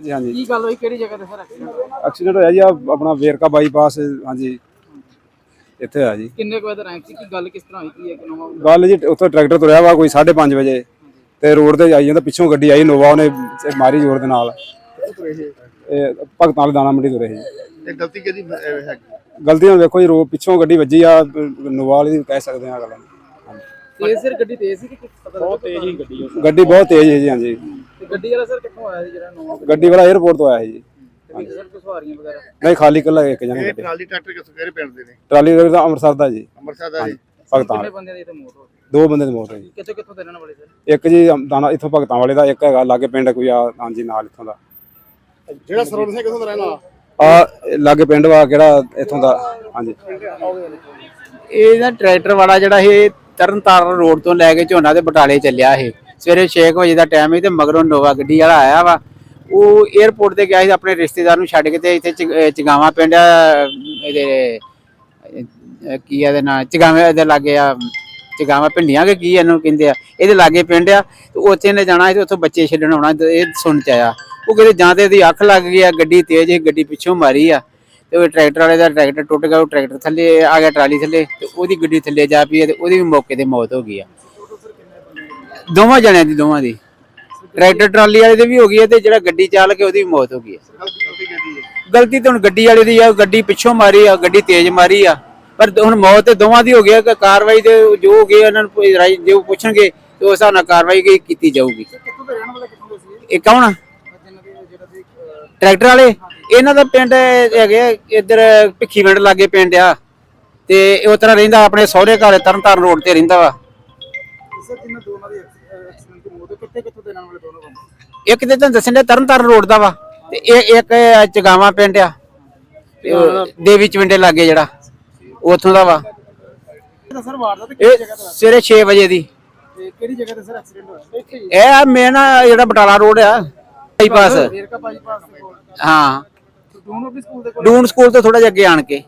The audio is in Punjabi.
ਜੀ ਹਾਂਜੀ। ਕੀ ਗੱਲ ਹੋਈ? ਕਿਹੜੀ ਜਗ੍ਹਾ ਤੇ ਸਰ ਐਕਸੀਡੈਂਟ ਐਕਸੀਡੈਂਟ ਹੋਇਆ ਜੀ ਆ ਆਪਣਾ ਵੇਰਕਾ ਬਾਈਪਾਸ ਹਾਂਜੀ। ਇੱਥੇ ਹੋਇਆ ਜੀ। ਕਿੰਨੇ ਕੁ ਵਜੇ ਦਾ ਟਾਈਮ ਸੀ? ਕੀ ਗੱਲ ਕਿਸ ਤਰ੍ਹਾਂ ਹੋਈ? ਕੀ ਹੈ ਕਿ ਨਵਾਂ? ਗੱਲ ਜੀ ਉੱਥੋਂ ਟਰੈਕਟਰ ਤੁਰਿਆ ਵਾ ਕੋਈ 5:30 ਵਜੇ ਤੇ ਰੋਡ ਤੇ ਆਈ ਜਾਂਦਾ ਪਿੱਛੋਂ ਗੱਡੀ ਆਈ ਨੋਵਾ ਉਹਨੇ ਮਾਰੀ ਜ਼ੋਰ ਦੇ ਨਾਲ। ਇਹ ਭਗਤਾਂ ਵਾਲੇ ਦਾਣਾ ਮੰਡੀ ਤੁਰੇ ਸੀ। ਇਹ ਗਲਤੀ ਕਿਹਦੀ ਹੈਗੀ? ਗਲਤੀ ਨਾਲ ਵੇਖੋ ਜੀ ਰੋ ਪਿੱਛੋਂ ਗੱਡੀ ਵੱਜੀ ਆ ਨੋਵਾ ਵਾਲੀ ਦੀ ਕਹਿ ਸਕਦੇ ਆ ਗੱਲ ਹਾਂਜੀ। ਤੇਜ਼ ਸਿਰ ਗੱਡੀ ਤੇਜ਼ ਸੀ ਕਿ ਪਤਾ ਬਹੁਤ ਤੇਜ਼ ਹੀ ਗੱਡੀ ਗੱਡੀ ਬਹੁਤ ਤੇਜ਼ ਹੈ ਜੀ ਹਾਂਜੀ। ਗੱਡੀ ਵਾਲਾ ਸਰ ਕਿੱਥੋਂ ਆਇਆ ਸੀ ਜਿਹੜਾ ਨਵਾਂ ਗੱਡੀ? ਵਾਲਾ 에어ਪੋਰਟ ਤੋਂ ਆਇਆ ਸੀ ਜੀ। ਸਰ ਕੋਈ ਸਵਾਰੀਆਂ ਵਗੈਰਾ? ਨਹੀਂ ਖਾਲੀ ਕੱਲਾ ਇੱਕ ਜਣਾ ਇਹ ਗੱਡੀ। ਟਰਾਲੀ ਟਰੈਕਟਰ ਕਿਸ ਕਿਹੜੇ ਪਿੰਡ ਦੇ ਨੇ? ਟਰਾਲੀ ਦਾ ਅੰਮ੍ਰਿਤਸਰ ਦਾ ਜੀ। ਅੰਮ੍ਰਿਤਸਰ ਦਾ ਜੀ। ਭਗਤਾਂ ਕਿੰਨੇ ਵਾਲੇ। ਬੰਦਿਆਂ ਦੀ ਤੇ ਮੌਤ ਹੋ ਗਈ? ਦੋ ਬੰਦੇ ਦੀ ਮੌਤ ਹੋਈ। ਕਿੱਥੋਂ ਕਿੱਥੋਂ ਦੇ ਰਹਿਣ ਵਾਲੇ ਸਰ? ਇੱਕ ਜੀ ਦਾਣਾ ਇੱਥੋਂ ਭਗਤਾਂ ਵਾਲੇ ਦਾ ਇੱਕ ਹੈਗਾ ਲਾਗੇ ਪਿੰਡ ਕੋਈ ਆ ਹਾਂਜੀ ਨਾਲ ਇੱਥੋਂ ਦਾ। ਜਿਹੜਾ ਸਰਵਨ ਸਿੰਘ ਕਿਥੋਂ ਦਾ ਰਹਿਣ ਵਾਲਾ? ਆ ਲਾਗੇ ਪਿੰਡ ਵਾ ਕਿਹੜਾ ਇੱਥੋਂ ਦਾ ਹਾਂਜੀ। ਇਹ ਨਾ ਟਰੈਕਟਰ ਵਾਲਾ ਜਿਹੜਾ ਇਹ ਤਰਨਤਾਰਨ ਰੋਡ ਤੋਂ ਲੈ ਕੇ ਝੋਨਾ ਦੇ ਬਟਾਲੇ ਚੱਲਿਆ ਇਹ। ਸਵੇਰੇ 6 ਵਜੇ ਦਾ ਟਾਈਮ ਹੈ ਤੇ ਮਗਰੋਂ ਨੋਵਾ ਗੱਡੀ ਵਾਲਾ ਆਇਆ ਵਾ। ਉਹ 에어ਪੋਰਟ ਤੇ ਗਿਆ ਸੀ ਆਪਣੇ ਰਿਸ਼ਤੇਦਾਰ ਨੂੰ ਛੱਡ ਕੇ ਤੇ ਇੱਥੇ ਚਗ- ਚਗਾਵਾਂ ਪਿੰਡ ਆ, ਇਹਦੇ ਕੀ ਆ ਇਹਦੇ ਨਾਂ ਚਗਾਵੇਂ ਦੇ ਲਾਗੇ ਆ ਚਗਾਵਾਂ ਪਿੰਡੀਆਂ ਕਿ ਕੀ ਇਹਨੂੰ ਕਹਿੰਦੇ ਆ ਇਹਦੇ ਲਾਗੇ ਪਿੰਡ ਆ। ਤੇ ਉੱਥੇ ਨੇ ਜਾਣਾ ਸੀ ਤੇ ਉੱਥੋਂ ਬੱਚੇ ਛੱਡਣ ਆਉਣਾ ਇਹ ਸੁਣ ਚ ਆਇਆ। ਉਹ ਕਹਿੰਦੇ ਜਾਂ ਤੇ ਇਹਦੀ ਅੱਖ ਲੱਗ ਗਈ ਆ ਗੱਡੀ ਤੇਜ਼ ਸੀ ਗੱਡੀ ਪਿੱਛੋਂ ਮਾਰੀ ਆ। ਤੇ ਉਹ ਟਰੈਕਟਰ ਵਾਲੇ ਦਾ ਟਰੈਕਟਰ ਟੁੱਟ ਗਿਆ ਉਹ ਟਰੈਕਟਰ ਥੱਲੇ ਆ ਗਿਆ ਟਰਾਲੀ ਥੱਲੇ ਤੇ ਉਹਦੀ ਗੱਡੀ ਥੱਲੇ ਜਾ ਪਈ ਹੈ ਤੇ ਉਹਦੀ ਵੀ ਮੌਕੇ ਤੇ ਮੌਤ ਹੋ ਗਈ ਆ। ਦੋਵਾਂ ਜਣਿਆਂ ਦੀ ਦੋਵਾਂ ਦੀ। ਟਰੈਕਟਰ ਟਰਾਲੀ ਵਾਲੇ ਦੀ ਵੀ ਹੋ ਗਈ ਹੈ ਤੇ ਜਿਹੜਾ ਗੱਡੀ ਚਾਲਕ ਹੈ ਉਹਦੀ ਵੀ ਮੌਤ ਹੋ ਗਈ ਹੈ। ਗਲਤੀ ਹੈ? ਤਾਂ ਹੁਣ ਗੱਡੀ ਵਾਲੇ ਦੀ ਆ ਗੱਡੀ ਪਿੱਛੋਂ ਮਾਰੀ ਆ ਗੱਡੀ ਤੇਜ਼ ਮਾਰੀ ਆ। ਪਰ ਹੁਣ ਮੌਤ ਤੇ ਦੋਵਾਂ ਦੀ ਹੋ ਗਈ ਆ ਕਿ ਕਾਰਵਾਈ ਦੇ ਜੋ ਹੋ ਗਈ ਉਹਨਾਂ ਨੂੰ ਰਾਈ ਜੇ ਉਹ ਪੁੱਛਣਗੇ ਤੇ ਉਸ ਹਿਸਾਬ ਨਾਲ ਕਾਰਵਾਈ ਕੀ- ਕੀਤੀ ਜਾਊਗੀ। ਇਹ ਕੌਣ ਟਰੈਕਟਰ ਵਾਲੇ? ਇਹਨਾਂ ਦਾ ਪਿੰਡ ਹੈਗੇ ਆ, ਇੱਧਰ ਭਿੱਖੀ ਪਿੰਡ ਲਾਗੇ ਪਿੰਡ ਆ। ਤੇ ਉਸ ਤਰ੍ਹਾਂ ਰਹਿੰਦਾ ਆਪਣੇ ਸਹੁਰੇ ਘਰ ਤਰਨਤਾਰਨ ਰੋਡ ਤੇ ਰਹਿੰਦਾ ਵਾ। ਸਰ ਜਿਨ੍ਹਾਂ ਦੋਨਾਂ ਦੀ ਐਕਸੀਡੈਂਟ ਦੀ ਮੌਤ ਹੋਈ, ਕਿੱਥੇ ਕਿੱਥੋਂ ਦੇ ਰਹਿਣ ਵਾਲੇ ਦੋਨੋਂ ਬੰਦੇ? ਇੱਕ ਤੇ ਤੁਹਾਨੂੰ ਦੱਸਣ ਦੇ ਤਰਨਤਾਰਨ ਰੋਡ ਦਾ ਵਾ ਤੇ ਇਹ ਇੱਕ ਚਗਾਵਾਂ ਪਿੰਡ ਆ ਦੇਵੀ ਚਵਿੰਡੇ ਲਾਗੇ ਜਿਹੜਾ ਉੱਥੋਂ ਦਾ ਵਾ। ਇਹ ਤਾਂ ਸਰ ਵਾਰਦਾਤ ਕਿਹੜੀ ਇਹ ਜਗ੍ਹਾ ਤੇ ਹੋਇਆ? ਸਵੇਰੇ 6 ਵਜੇ ਦੀ। ਕਿਹੜੀ ਜਗ੍ਹਾ ਤੇ ਸਰ ਐਕਸੀਡੈਂਟ ਹੋਇਆ? ਇੱਥੇ ਹੀ ਇਹ ਆ ਮੇਨ ਜਿਹੜਾ ਬਟਾਲਾ ਰੋਡ ਆ ਬਾਈਪਾਸ ਹਾਂ। ਦੋਨੋਂ ਵੀ ਸਕੂਲ ਦੇ ਕੋਲ? ਡੂਨ ਸਕੂਲ ਤੋਂ ਥੋੜਾ ਜਿਹਾ ਅੱਗੇ ਆਣ ਕੇ।